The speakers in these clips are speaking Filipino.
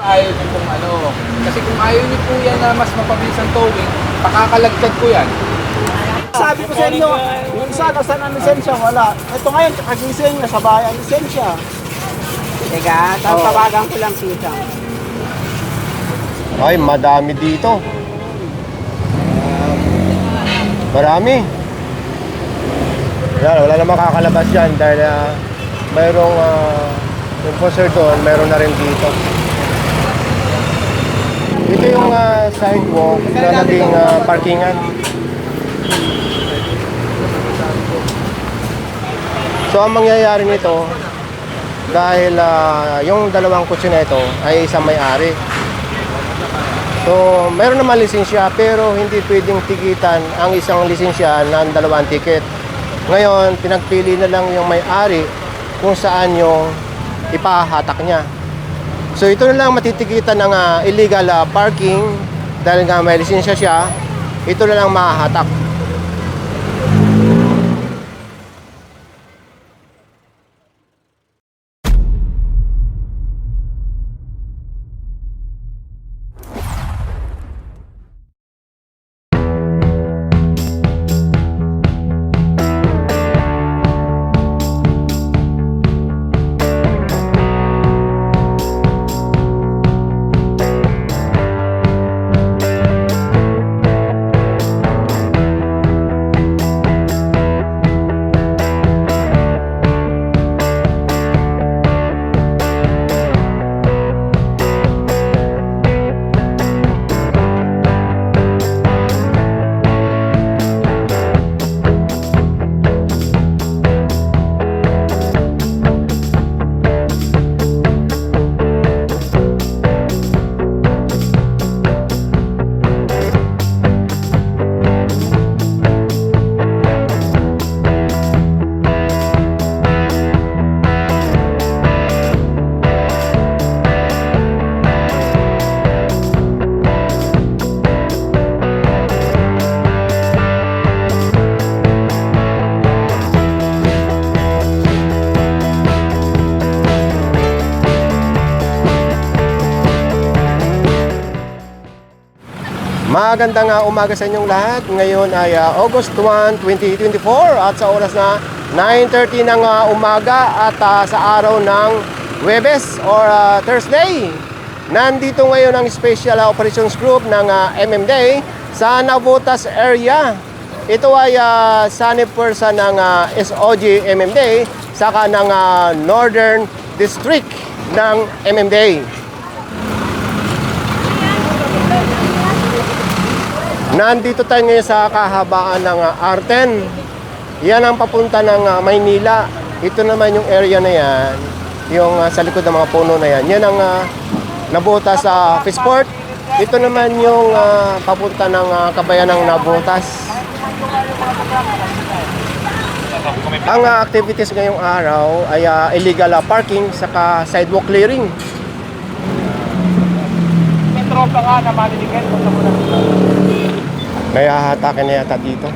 Ayaw niyo pong ano. Kasi kung ayaw niyo po yan na mas mapabilis ang towing, pakakalagtad ko yan. Sabi ko sa inyo, yung isa, nasaan ang lisensya? Wala. Ito ngayon, kakagising, nasa bahay ang lisensya. Teka, tapos Oo. tawagan ko lang sita. Ay, madami dito. Marami. Wala, wala namang kakalabas dyan dahil ah, mayroong uh, yung poster doon, mayroon na rin dito. Ito yung ah, sidewalk na naging ah, parkingan. So ang mangyayari nito, dahil ah, yung dalawang kotse na ito ay isang may-ari. So, meron naman lisensya pero hindi pwedeng tikitan ang isang lisensya ng dalawang ticket. Ngayon, pinagpili na lang yung may-ari kung saan yung ipahatak niya. So, ito na lang matitikitan ng ah, illegal ah, parking dahil nga may lisensya siya, ito na lang mahahatak. Magandang uh, umaga sa inyong lahat. Ngayon ay uh, August 1, 2024 at sa oras na 9.30 ng uh, umaga at uh, sa araw ng Webes or uh, Thursday. Nandito ngayon ang Special Operations Group ng uh, MMDA sa Navotas area. Ito ay uh, sanib person ng uh, SOG MMDA saka ng uh, Northern District ng MMDA. Nandito tayo ngayon sa kahabaan ng uh, R10. Yan ang papunta ng uh, Maynila. Ito naman yung area na yan, yung uh, sa likod ng mga puno na yan. Yan ang uh, nabutas sa Fisport. Ito naman yung uh, papunta ng uh, kabayan ng Nabutas. Ang uh, activities ngayong araw ay uh, illegal uh, parking saka sidewalk clearing. May tropa nga na maliligan. May hahatakin na yata dito.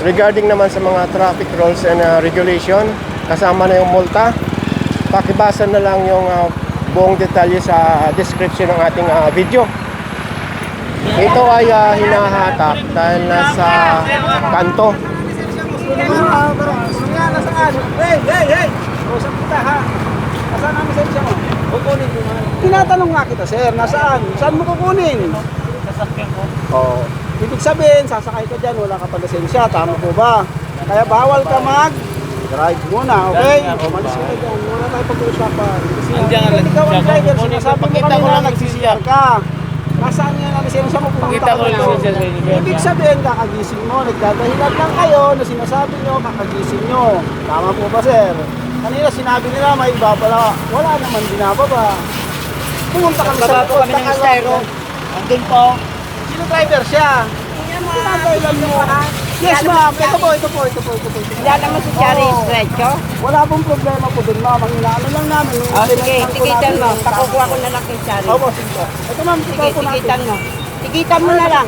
Regarding naman sa mga traffic rules and uh, regulation, kasama na yung multa. Pakibasa na lang yung uh, buong detalye sa description ng ating uh, video. Ito ay uh, hinahatak dahil nasa kanto. Tinatanong nga kita, sir, nasaan? Saan mo kukunin? Sasakyan ko. Oo. Ibig sabihin, sasakay ka dyan, wala ka pa lisensya, tama po ba? Kaya bawal ka mag drive muna, okay? O, malis ka na dyan, wala tayo pag-uusapan. Kasi Andiyan ang ikaw ang driver, sinasabi mo kanina, lang nagsisiyar ka. Nasaan yan ang lisensya mo? Pumunta ka lang na. sa. Ibig sabihin, kakagising mo, nagdadahilan lang kayo na sinasabi nyo, kakagising nyo. Tama po ba, sir? Kanina sinabi nila may ibabala. Wala naman binababa. Pumunta kami Baba po kami ng ka styro. lang. Andun po. Sino driver siya? Yes, ma'am. Ito po, ito po, ito po, ito po. Ito po. Wala naman si Chari Oo. Stretcho. Wala pong problema po dun, ma'am. Ang inaano lang namin. yung O sige, namin mo. Pakukuha ko na lang kay Chari. Opo, sige po. Ito ma'am, Sige, tikitan mo. Tikitan mo na lang.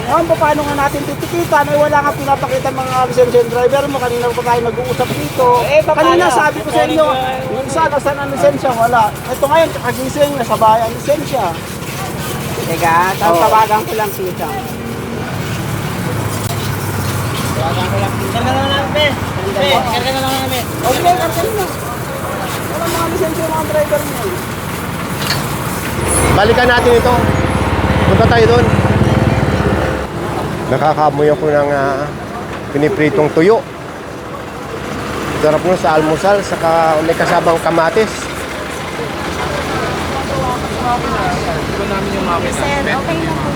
Ngayon, paano nga natin titikitan? Eh, wala nga pinapakita mga lisensya driver mo. Kanina pa tayo nag-uusap dito. Eh, paano? Kanina sabi ko sa inyo, yung isa, nasaan ang lisensya? Wala. Ito ngayon, kakagising, nasabay ang lisensya. Teka, tapos Oo. tawagan ko lang si Isang. Okay, karga na. Wala mga lisensya mga driver mo. Balikan natin ito. Punta tayo doon. Nakakamoy ako ng ah, pinipritong tuyo. Sarap nun sa almusal, saka may kasabang kamatis. Ito namin yung makina. Sir, okay na po.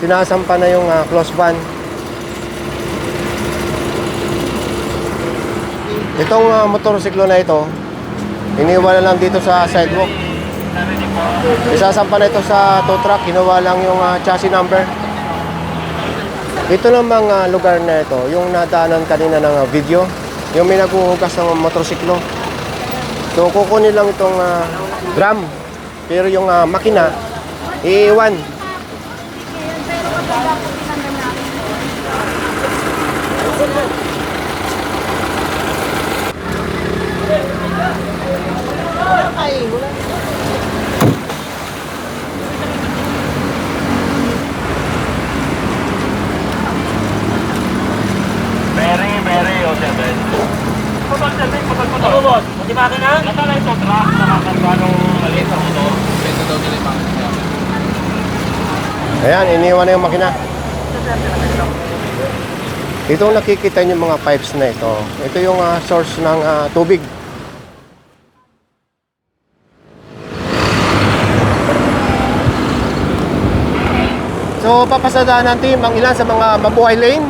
Sinasampa na yung ah, close van. Itong ah, motorsiklo na ito, iniwan lang dito sa sidewalk. Isasampa na ito sa tow truck, kinuha lang yung ah, chassis number. Ito namang ah, lugar na ito, yung nadaanan kanina ng ah, video, yung may naghuhugas ng motorsiklo. So kukunin lang itong ah, drum, pero yung ah, makina, iiwan. Ano boss? Pati makina? Natala ito, truck, nakakagawa nung maliit na motor. Benta daw nila yung. Ayan, iniwan na yung makina. Itong nakikita niyo mga pipes na ito, ito yung ah, source ng ah, tubig. So, papasadaan natin ang ilan sa mga mabuhay lane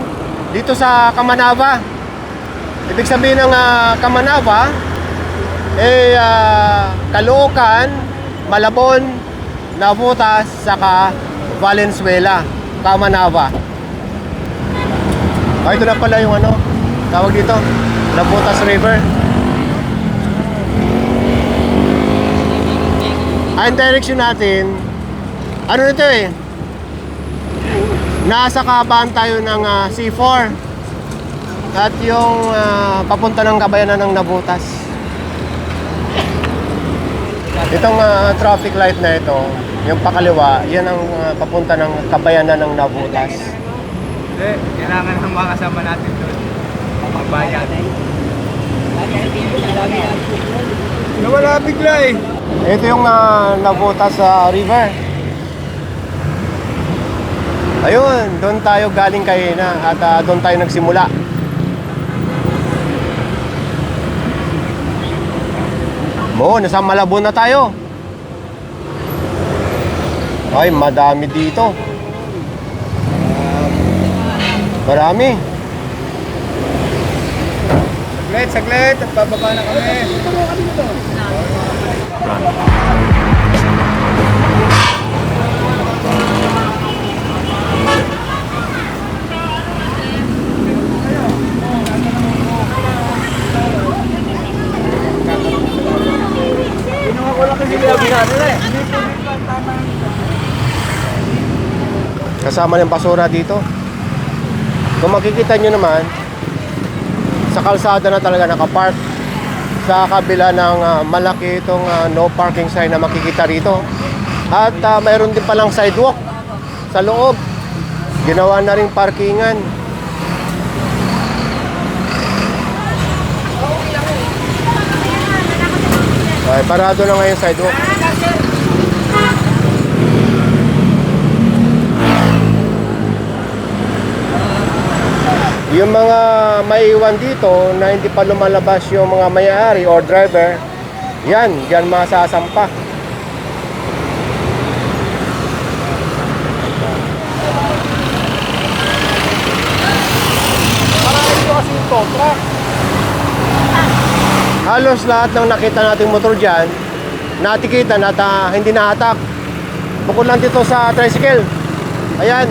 dito sa Kamanava. Ibig sabihin ng ah, Kamanava, eh, ah, Caloocan, Malabon, Navutas, saka Valenzuela, Kamanava. Ah, ito na pala yung ano, tawag dito, Navutas River. Ah, Ang direction natin, ano nito eh, nasa kabaan tayo ng ah, C4 at yung ah, papunta ng kabayanan ng Nabutas. Itong ah, traffic light na ito, yung pakaliwa, yan ang ah, papunta ng kabayanan ng Nabutas. Hindi, kailangan ng mga kasama natin doon. Magbayan. Nawala bigla eh. Ito yung uh, Nabutas sa river. Ayun, doon tayo galing kay na at ah, doon tayo nagsimula. Mo, nasa Malabon na tayo. Ay, madami dito. Marami. Saglit, saglit. At bababa na kami. Kinuha Kasama ng basura dito. Kung makikita nyo naman, sa kalsada na talaga nakapark. Sa kabila ng ah, malaki itong ah, no parking sign na makikita rito. At ah, mayroon din palang sidewalk sa loob. Ginawa na rin parkingan. Ay, parado na ngayon sidewalk. Yung mga maiwan dito na hindi pa lumalabas yung mga may-ari or driver, yan, yan masasampa. Truck. Halos lahat ng nakita nating motor dyan, natikitan at ah, hindi nahatak. Bukod lang dito sa tricycle. Ayan,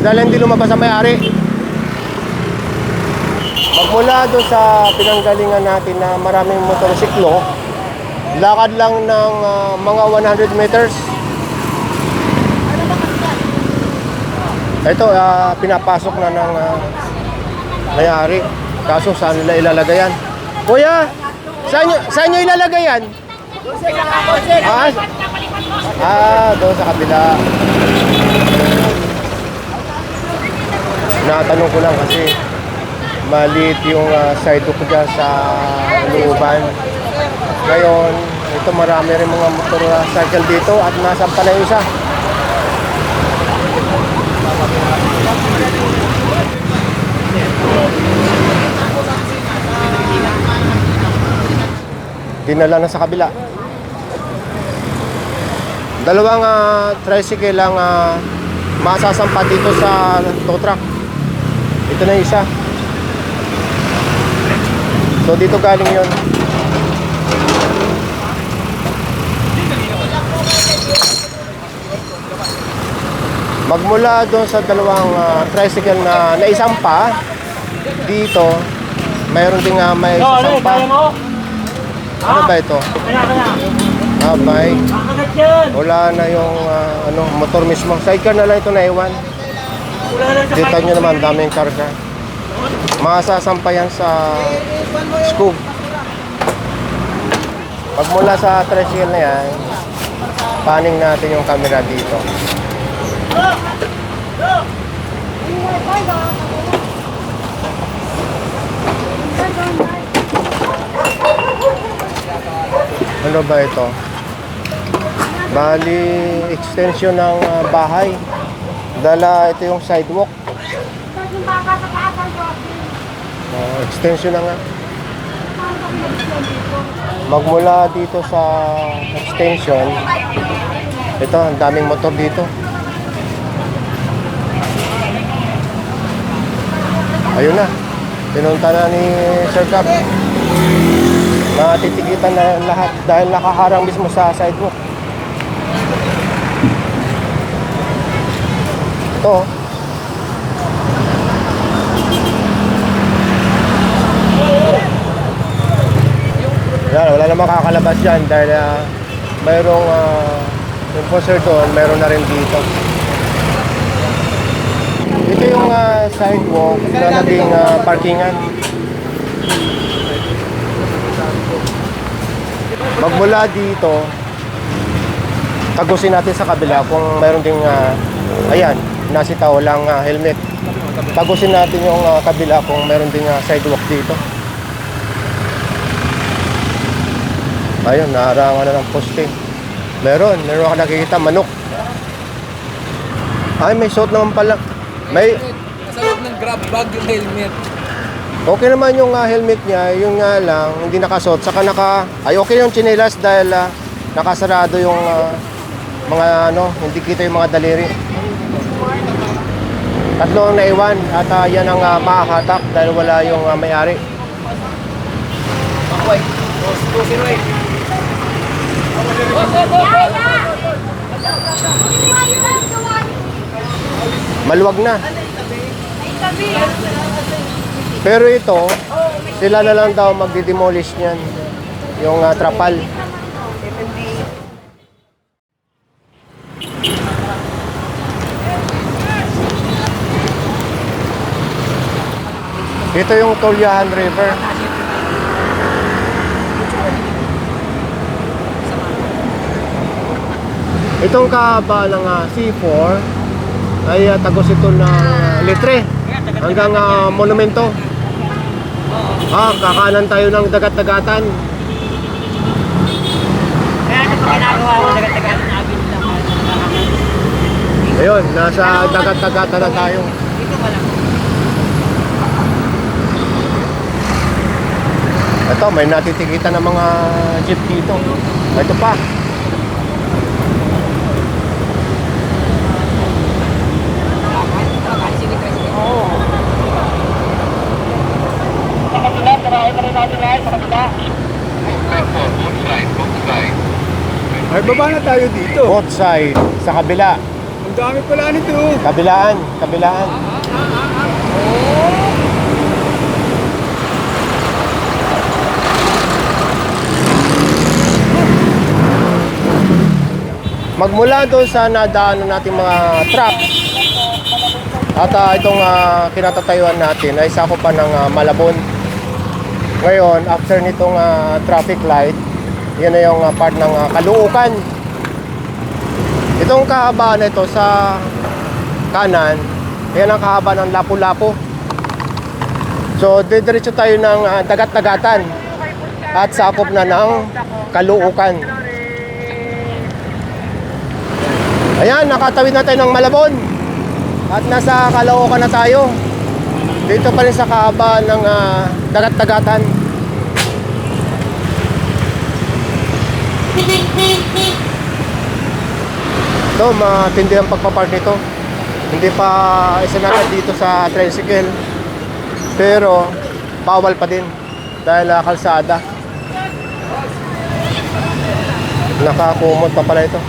dahil hindi lumabas ang may-ari. Magmula doon sa pinanggalingan natin na maraming motorsiklo, lakad lang ng ah, mga 100 meters. Ito, ah, pinapasok na ng ah, may-ari. Kaso saan nila ilalagay yan? Kuya, saan nyo, saan nyo ilalagay yan? Ah, ah, doon sa kabila. Natanong ko lang kasi maliit yung ah, side ko dyan sa looban. Ngayon, ito marami rin mga motorcycle dito at nasampa na yung isa. Dinala na sa kabila. Dalawang ah, tricycle lang ah, masasampa dito sa tow truck. Ito na isa. So dito galing yon. Magmula doon sa dalawang ah, tricycle na naisampa, dito, mayroon ding ah, may So, ano? Ano ba ito? Ah, bike. Wala na yung ah, ano, motor mismo. Sidecar na lang ito na iwan. Wala lang sa Kita nyo naman, daming karga. Masasampayan sa scoop. Pag mula sa tricycle na yan, paning natin yung camera dito. Ano ba ito? Bali, extension ng ah, bahay. Dala, ito yung sidewalk. Yung baka sa taas ang crossing. Ah, extension na nga. Magmula dito sa extension, ito, ang daming motor dito. Ayun na. Pinunta na ni Sir Cap. Matitigitan na lahat dahil nakaharang mismo sa sidewalk. Ito. oh. Yan, wala na makakalabas dyan dahil uh, mayroong uh, enforcer doon, mayroon na rin dito. Ito yung ah, sidewalk na naging ah, parkingan. Magmula dito, tagusin natin sa kabila kung mayroon ding, ah, ayan, nasitaw lang ah, helmet. Tagusin natin yung ah, kabila kung mayroon ding ah, sidewalk dito. ayun naharangan na ng poste. Meron meron ako nakikita manok. Ay may suot naman pala. May sa loob ng grab bag yung helmet. Okay naman yung uh, helmet niya. Yun nga lang hindi nakasuot. Saka naka ay okay yung chinelas dahil uh, nakasarado yung uh, mga ano hindi kita yung mga daliri. Tatlong naiwan at uh, yan ang uh, makakatak dahil wala yung uh, may-ari. Okay. 208. Maluwag na. Pero ito, sila na lang daw magdi-demolish niyan. Yung ah, trapal. Ito yung Tolyahan River. Itong kahaba ng ah, C4 ay ah, tagos ito ng ah, litre hanggang ah, monumento. Ah, kakanan tayo ng dagat-dagatan. Kaya ano pa ginagawa mo? Dagat-dagat namin lang. Ayun, nasa dagat-dagatan na tayo. Dito pa lang. Ito, may natitikitan ng mga jeep dito. Ito pa. Ay, baba na tayo dito. Both side, sa kabila. Ang dami pala nito. Kabilaan, kabilaan. Magmula doon sa nadaanan nating mga truck, At ah, itong ah, kinatatayuan natin ay sakupan ng ah, Malabon. Ngayon, after nitong ah, traffic light, yan na yung ah, part ng ah, Kaluukan. Itong kahabaan na ito sa kanan, yan ang kahaba ng Lapu-Lapu. So, didiretso tayo ng ah, dagat-dagatan at sakop na ng Kaluukan. Ayan, nakatawid na tayo ng Malabon. At nasa Caloocan na tayo. Dito pa rin sa kahaba ng ah, dagat-dagatan. Ito, matindi ang pagpapark nito. Hindi pa isinagad dito sa tricycle. Pero, bawal pa din. Dahil ah, kalsada. Nakakumot pa pala ito.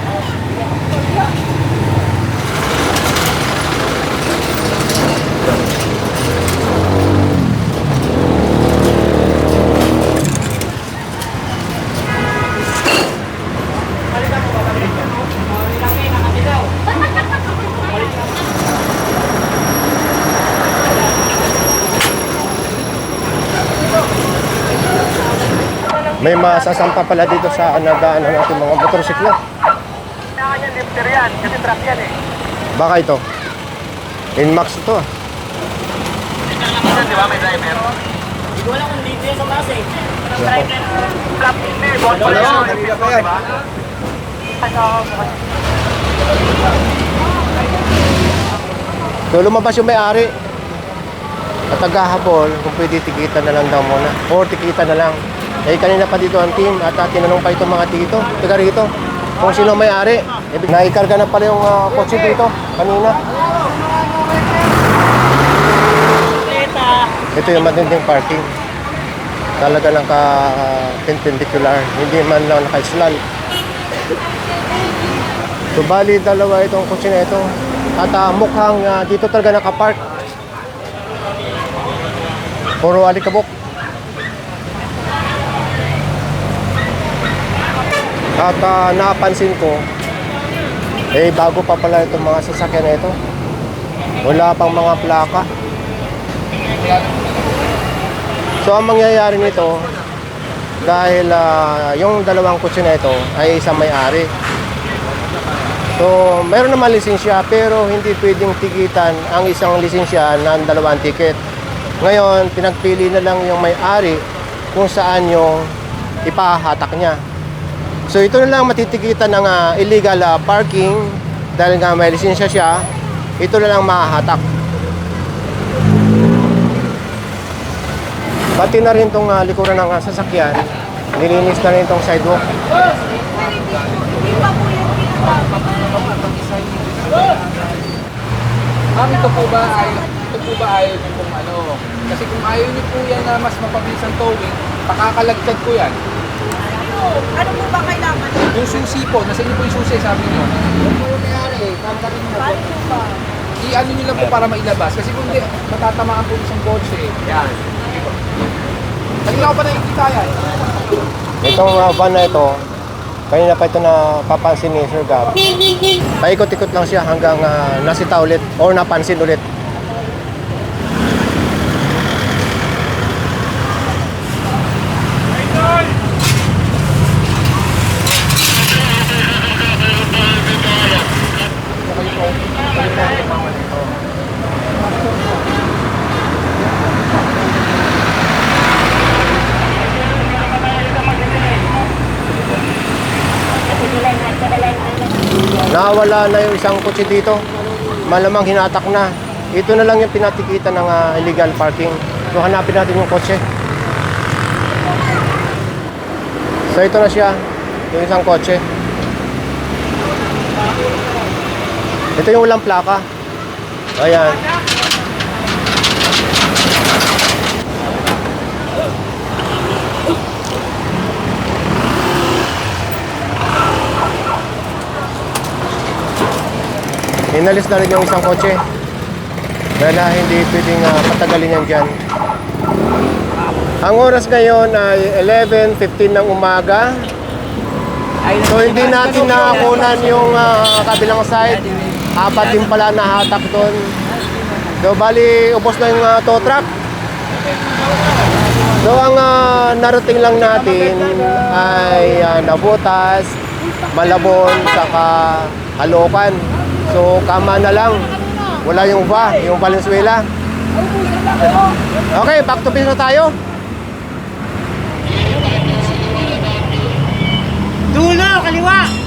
May masasampa pala dito sa anagaan ng ating mga motorsiklo. Kanya lifter yan, kasi truck yan eh. Baka ito. Inmax ito ah. Di ba may driver? Hindi ko alam kung dito yan sa base eh. Truck hindi, boss. Wala, Wala, kanina pa yan. So lumabas yung may-ari. At naghahabol kung pwede tikitan na lang daw muna. Or tikitan na lang. Eh kanina pa dito ang team at uh, tinanong pa itong mga dito, taga rito. Kung sino may-ari. Eh, naikarga na pala yung ah, kotse dito kanina. Ito yung matinding parking. Talaga lang ka perpendicular. Hindi man lang naka-slant. So bali dalawa itong kotse na ito. At ah, mukhang ah, dito talaga nakapark. Puro alikabok. At ah, napansin ko, eh bago pa pala itong mga sasakyan na ito. Wala pang mga plaka. So ang mangyayari nito, dahil ah, yung dalawang kotse na ito ay isang may-ari. So, meron naman lisensya pero hindi pwedeng tikitan ang isang lisensya ng dalawang ticket. Ngayon, pinagpili na lang yung may-ari kung saan yung ipahatak niya. So, ito na lang matitikitan ng ah, illegal ah, parking dahil nga may lisensya siya, ito na lang mahahatak. Pati na rin itong likuran ng ah, sasakyan, nilinis na rin itong sidewalk. Ma'am, ito po ba ay ito po ba ayaw niyo kung ano? Kasi kung ayaw niyo po yan na mas mapabilis ang towing, pakakalagtad ko yan. Ano? Ano po ba kailangan? Yung susi po, nasa inyo po yung susi, sabi niyo. Paano po ba? I-ano niyo lang po para mailabas. Kasi kung hindi, matatamaan po isang kotse. Yan. Kanina ko pa nakikita yan. Itong uh, van na ito, kanina pa ito na papansin ni Sir Gab. Paikot-ikot lang siya hanggang uh, nasita ulit or napansin ulit. Nawala na yung isang kotse dito. Malamang hinatak na. Ito na lang yung pinatikitan ng ah, illegal parking. So hanapin natin yung kotse. So ito na siya. Yung isang kotse. Ito yung walang plaka. Ayan. Inalis na rin yung isang kotse. Dahil ah, hindi pwedeng ah, patagalin yan dyan. Ang oras ngayon ay 11.15 ng umaga. So hindi natin nakakunan yung ah, kabilang side. Apat din pala nahatak doon. So, bali, ubos na yung uh, tow truck. So, ang ah, narating lang natin ay ah, Nabutas, Malabon, saka Halokan. So, kama na lang. Wala yung uva, yung Valenzuela. Okay, back to base tayo. Dulo, kaliwa!